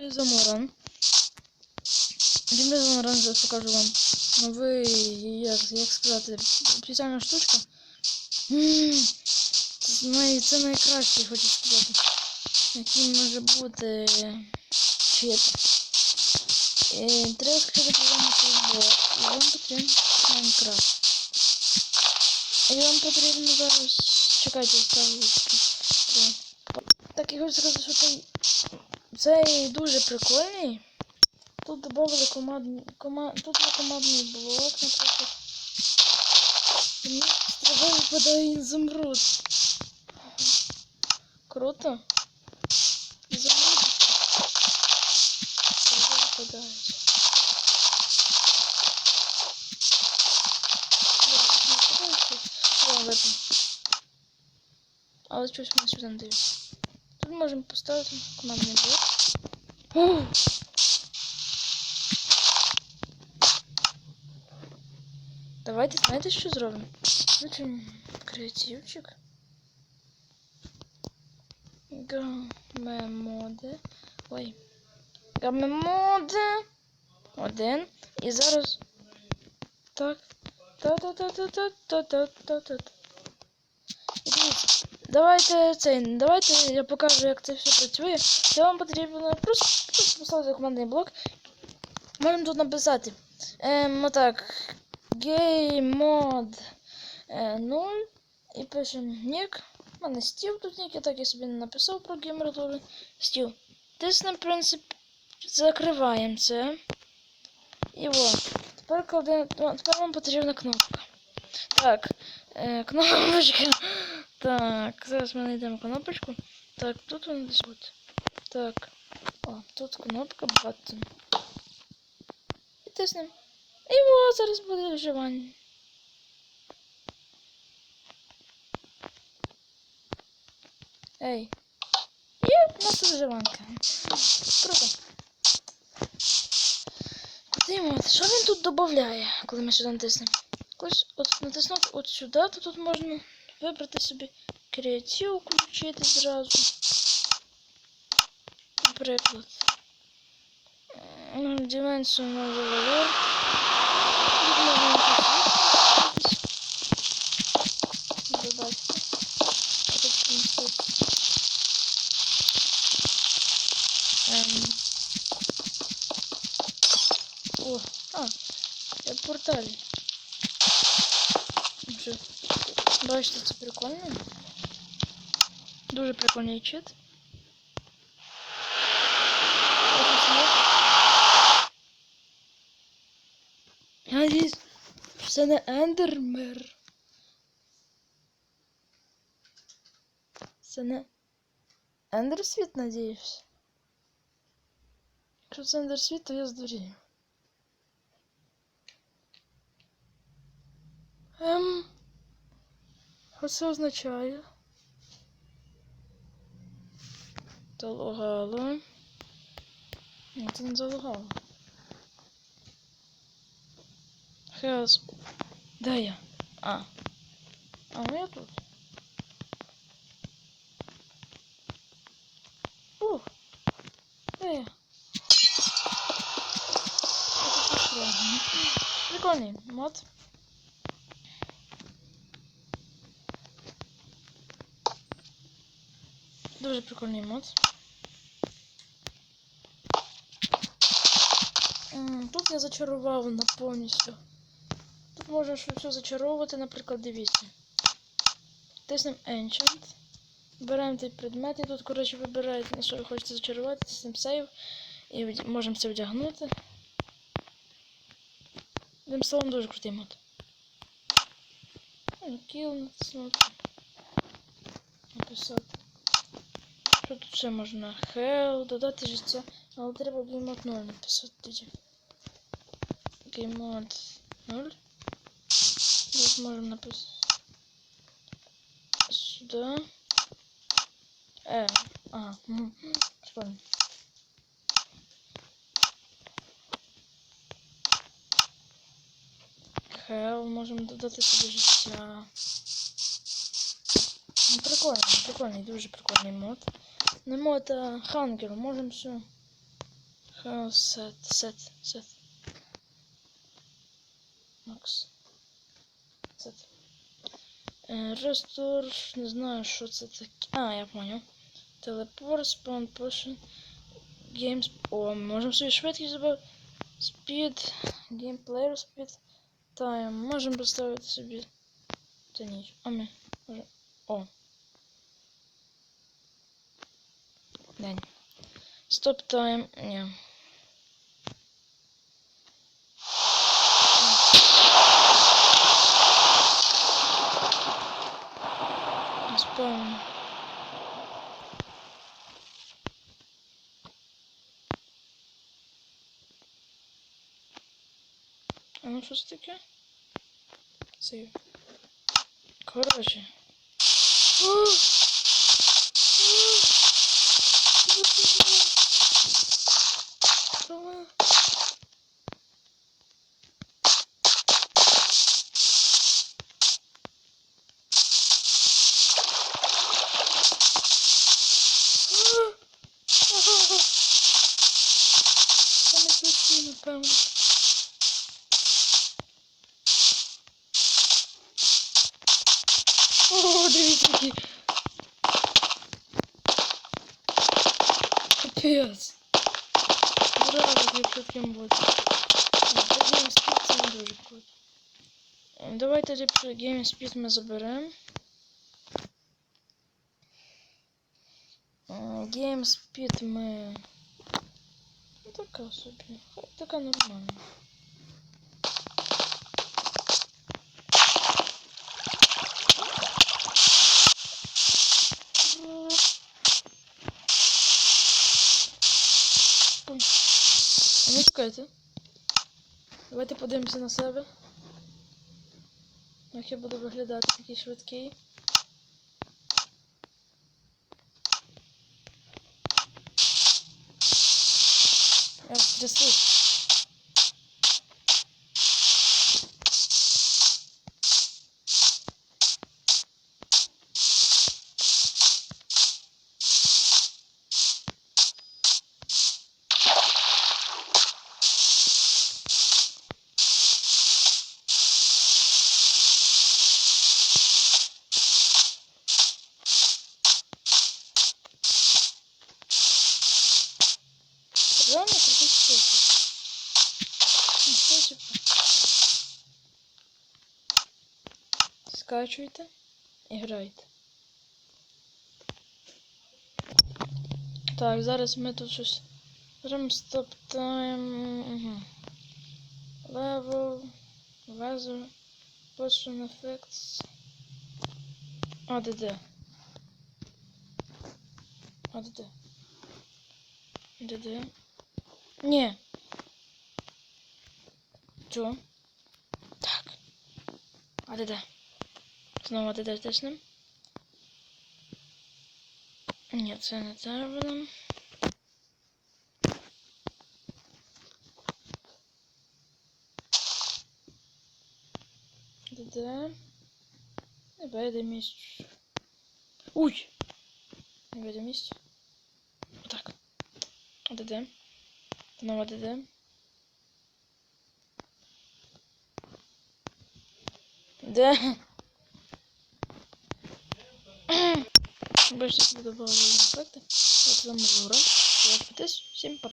Заморан. Дімбе Заморан зараз покажу вам. Новий, як, як сказати, спеціальна штучка. М, Це, най, це найкращий, хочу сказати. Який може бути чит. І треба скачати програму Toolbox. І вам потрібен Майнкрафт. І вам потрібно зараз... Чекайте, ставлю. Так, я хочу сказати, що цей цей дуже прикольний. Тут додали командний кома... Тут є командний блок, наприклад. З випадає ізумруд. Круто. Ізумруд. Але щось мене сюди не дивиться. Тут можемо поставити командний блок. Давайте знаєте, що зробимо? Включимо креативчик. Гамемоди. Ой. Гамемоди. Один. І зараз. Так. Та-та-та-та-та-та-та-та-та. І дивіться. Давайте цей, давайте я покажу, як це все працює. Це вам потрібно просто, просто поставити командний блок. Можемо тут написати. Ем, отак. Геймод 0. І пишемо нік. У мене стіл тут нік, я так я собі не написав про геймертури. Стіл. Тиснемо, в принципі, закриваємо це. І от. Тепер, коли, тепер вам потрібна кнопка. Так. Е, кнопочка. Так, зараз ми знайдемо кнопочку. Так, тут вона десь тут. Так. О, тут кнопка button. І тиснемо. І о, зараз буде виживання. Ей. Є, у нас виживанка. Круто. Куди Що він тут додає, коли ми сюди натиснемо? Ось от натиснути от сюди, то тут можна вибрати собі креатив включити зразу. Наприклад. Dimension може валор. Додати. О, а, я порталі. Бачите, це прикольно. Дуже прикольний чит. Ось є. Я надіюсь, що це не ендермер. Це не ендерсвіт, надіюсь. Якщо це ендерсвіт, то я здурію. Ем... Що це означає? Залагало. Ні, це не залагало. Хелс. Де я? А. А, ну я тут. Ух. Де я? Я тут пішла. Прикольний мод. Дуже прикольний мод. Тут я зачарував на повністю. Тут можна все зачаровувати, наприклад, дивіться. Тиснемо Enchant. Беремо той предмет і тут, коротше, вибираєте, на що ви хочете зачарувати, тиснемо Save. І можемо це вдягнути. Одним словом, дуже крутий мод. Kill натиснути. Написати. Що тут ще можна? Hell, додати життя. Але треба геймод 0 написати. Геймод 0. Тут можемо написати. Сюди. Ага. мгм. Прикольно. Hell, можемо додати собі життя. Ну, прикольний, прикольний, дуже прикольний мод. Не мод, а хангер, можемо все. Хаос сет, сет, сет. Макс. Сет. Е, Рестор, не знаю, що це таке. А, я понял. Телепорт, спаун potion, геймс. О, ми можемо собі швидкість забавити. Speed, геймплеєр speed, time. Можемо поставити собі. Та ніч. А ми можемо. О. День. Стоп тайм. Ні. Спаун. А ну що це таке? Сейв. Коротше. О! напевно. О, дивіться які. Капець. Зразу як таким буде. Гейм спід це не дуже круто. Е, Давайте ліпше гейм спід ми заберемо. Гейм спід ми. Така собі. Хай така нормальна. Ой. А ну чекайте. Давайте подивимося на себе. Як я буду виглядати такий швидкий. Я трясусь. Скачуйте і. Так, зараз ми тут щось. Беремо стоп тайм. Угу. Level. Weather. Potion effects. ADD. ADD. ДД. Ні. Чо? Так. АДД. Знову АДД тиснем. Ні, це не те будемо. ДД. Невидимість. Уй! Невидимість. Отак. АДД. Знову АДД. Де? Бачите, собі добавили ефекти. От вам гора. Всім пока.